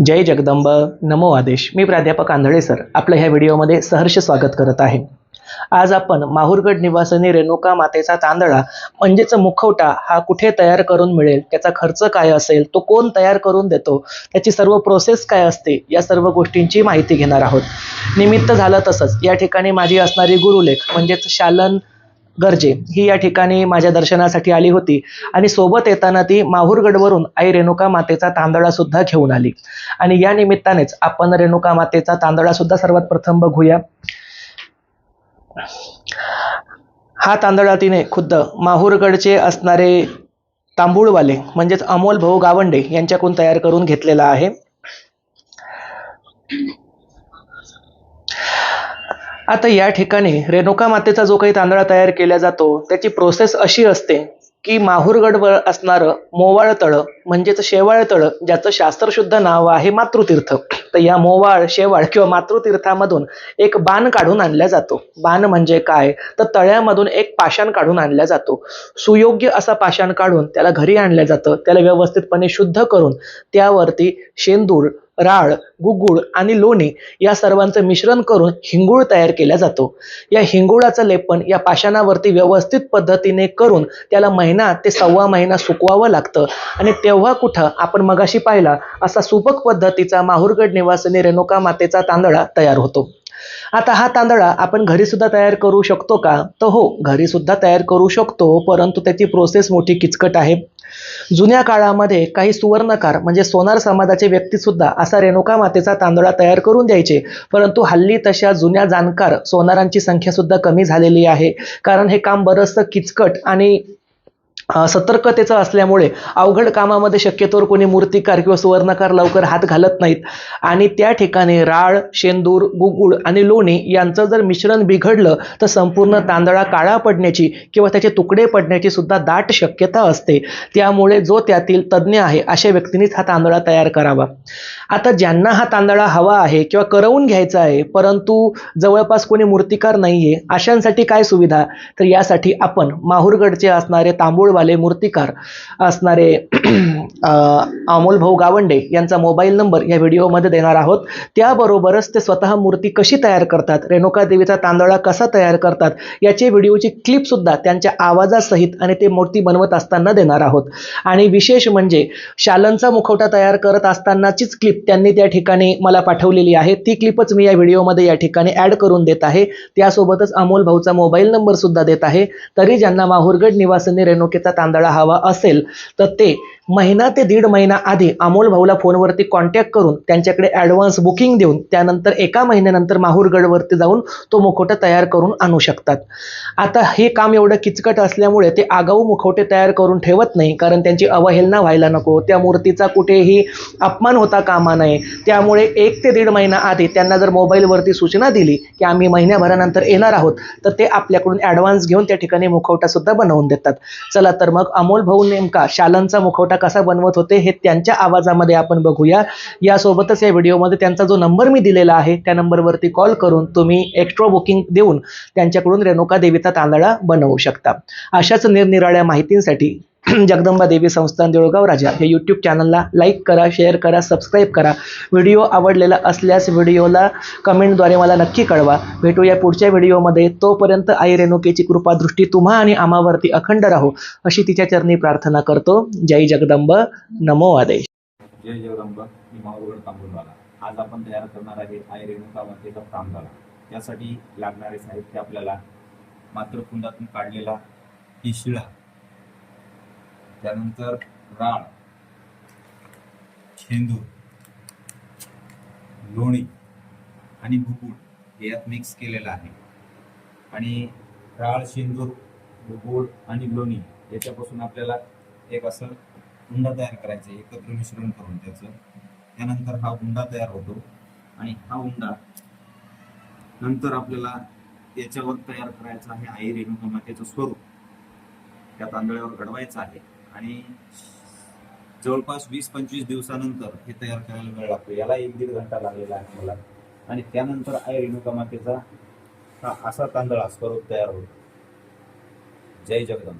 जय जगदंब नमो आदेश. मी प्राध्यापक आंधळे सर. आपलं ह्या व्हिडिओमध्ये सहर्ष स्वागत करत आहे. आज आपण माहूरगड निवासिनी रेणुका मातेचा तांदळा म्हणजेच मुखवटा हा कुठे तयार करून मिळेल? त्याचा खर्च काय असेल? तो कोण तयार करून देतो? त्याची सर्व प्रोसेस काय असते? या सर्व गोष्टींची माहिती घेणार आहोत. निमित्त झालं तसंच. या ठिकाणी माझी असणारी गुरुलेख म्हणजेच शालन गर्जे. ही या ठिकाणी माझ्या दर्शनासाठी आली होती. आणि सोबत येताना ती माहूरगडवरून आई रेणुका मातेचा तांदळा सुद्धा घेऊन आली. आणि या निमित्तानेच आपण रेणुका मातेचा तांदळा सुद्धा सर्वात प्रथम बघूया. हा तांदळा तिने खुद्द माहूरगडचे असणारे तांबूळवाले म्हणजेच अमोल भाऊ गावंडे यांच्याकडून तयार करून घेतलेला आहे. आता या ठिकाणी रेणुका मातेचा जो काही तांदळा तयार केला जातो त्याची प्रोसेस अशी असते की माहूरगडवर असणारं मोवाळ तळं म्हणजेच शेवाळ तळं ज्याचं शास्त्रशुद्ध नाव आहे मातृतीर्थ. तर या मोवाळ शेवाळ किंवा मातृतीर्थामधून एक बाण काढून आणला जातो. बाण म्हणजे काय? तर तळ्यामधून एक पाषाण काढून आणला जातो. सुयोग्य असा पाषाण काढून त्याला घरी आणलं जातं. त्याला व्यवस्थितपणे शुद्ध करून त्यावरती शेंदूर राळ गुगुळ आणि लोणी या सर्वांचं मिश्रण करून हिंगूळ तयार केला जातो. या हिंगुळाचं लेपन या पाषाणावरती व्यवस्थित पद्धतीने करून त्याला महिना ते सव्वा महिना सुकवावं लागतं. आणि तेव्हा कुठं? आपण मगाशी पाहिला असा सुबक पद्धतीचा माहूरगड निवासिनी रेणुका मातेचा तांदळा तयार होतो. आता हा तांदळा आपण घरी सुद्धा तयार करू शकतो का? तर हो घरी सुद्धा तयार करू शकतो परंतु त्याची प्रोसेस मोठी किचकट आहे. जुन्या काळामध्ये काही सुवर्णकार म्हणजे सोनार समाजाचे व्यक्तीसुद्धा असा रेणुका मातेचा तांदळा तयार करून द्यायचे. परंतु हल्ली तशा जुन्या जाणकार सोनारांची संख्यासुद्धा कमी झालेली आहे. कारण हे काम बरंचसं किचकट आणि सतर्कतेचं असल्यामुळे अवघड कामामध्ये शक्यतोवर कोणी मूर्तिकार किंवा सुवर्णकार लवकर हात घालत नाहीत. आणि त्या ठिकाणी राळ शेंदूर गुगुळ आणि लोणी यांचं जर मिश्रण बिघडलं तर संपूर्ण तांदळा काळा पडण्याची किंवा त्याचे तुकडे पडण्याची सुद्धा दाट शक्यता असते. त्यामुळे जो त्यातील तज्ज्ञ आहे अशा व्यक्तींनीच हा तांदळा तयार करावा. आता ज्यांना हा तांदळा हवा आहे किंवा करवून घ्यायचा आहे परंतु जवळपास कोणी मूर्तिकार नाही आहे अशांसाठी काय सुविधा? तर यासाठी आपण माहूरगडचे असणारे तांबूळ तांबूळवाले मूर्तिकार असणारे अमोल भाऊ गावंडे यांचा मोबाईल नंबर या व्हिडिओमध्ये देणार आहोत. त्याबरोबरच ते स्वतः मूर्ती कशी तयार करतात रेणुका देवीचा तांदळा कसा तयार करतात याची व्हिडिओची क्लिपसुद्धा त्यांच्या आवाजासहित आणि ते मूर्ती बनवत असताना देणार आहोत. आणि विशेष म्हणजे शालनचा मुखवटा तयार करत असतानाचीच क्लिप त्यांनी त्या ठिकाणी मला पाठवलेली आहे. ती क्लिपच मी या व्हिडिओमध्ये या ठिकाणी ॲड करून देत आहे. त्यासोबतच अमोल भाऊचा मोबाईल नंबरसुद्धा देत आहे. तरी ज्यांना माहूरगड निवासिनी रेणुकेचा तांदळा हवा असेल तर ते महिना ते दीड महिना आधी अमोल भाऊला फोनवरती कॉन्टॅक्ट करून त्यांच्याकडे ॲडव्हान्स बुकिंग देऊन त्यानंतर एका महिन्यानंतर माहूरगडवरती जाऊन तो मुखवटा तयार करून आणू शकतात. आता हे काम एवढं किचकट असल्यामुळे ते आगाऊ मुखवटे तयार करून ठेवत नाही कारण त्यांची अवहेलना व्हायला नको. त्या मूर्तीचा कुठेही अपमान होता कामा नये. त्यामुळे एक ते दीड महिना आधी त्यांना जर मोबाईलवरती सूचना दिली की आम्ही महिन्याभरानंतर येणार आहोत तर ते आपल्याकडून ॲडव्हान्स घेऊन त्या ठिकाणी मुखवटा सुद्धा बनवून देतात. चला तर मग अमोल भाऊ नेमका शालांचा मुखवटा कसा बनवत होते हे त्यांच्या आवाजामध्ये आपण बघूया. यासोबतच या व्हिडिओमध्ये त्यांचा जो नंबर मी दिलेला आहे त्या नंबरवरती कॉल करून तुम्ही एक्स्ट्रा बुकिंग देऊन त्यांच्याकडून रेणुका देवीचा तांदळा बनवू शकता. अशाच निरनिराळ्या माहितींसाठी जगदंबा देवी संस्थान देऊळगाव राजा. हे यूट्यूब चॅनलला लाईक करा शेअर करा सबस्क्राईब करा. व्हिडिओ आवडलेला असल्यास व्हिडिओला कमेंटद्वारे मला नक्की कळवा. भेटूया पुढच्या व्हिडिओमध्ये तोपर्यंत आई रेणुकेची कृपा दृष्टी तुम्हा आणि आम्हावरती अखंड राहो. अशी तिच्या चरणी प्रार्थना करतो. जय जगदंब. नमो आदेश. जय जगदंब. आज आपण तयार करणार आहे आई रेणुका मातेचा तांदळा त्यासाठी लागणारे साहित्य आपल्याला मात्र कुंडातून काढलेला ही शिळा. त्यानंतर राळ शेंदूर लोणी आणि गुगुळ हे यात मिक्स केलेलं आहे. आणि राळ शेंदूर गुगुळ आणि लोणी याच्यापासून आपल्याला एक असं हुंडा तयार करायचा एकत्र मिश्रण करून त्याचं. त्यानंतर हा हुंडा तयार होतो आणि हा हुंडा नंतर आपल्याला याच्यावर तयार करायचा आहे आई रेणुका मातेचं स्वरूप. त्या तांदळावर घडवायचं आहे. आणि जवळपास वीस पंचवीस दिवसानंतर हे तयार करायला वेळ लागतो. याला एक दीड घंटा लागलेला आहे मला. आणि त्यानंतर आई रेणुका मातेचा हा असा तांदळा स्वरूप तयार होतो. जय जगदंब.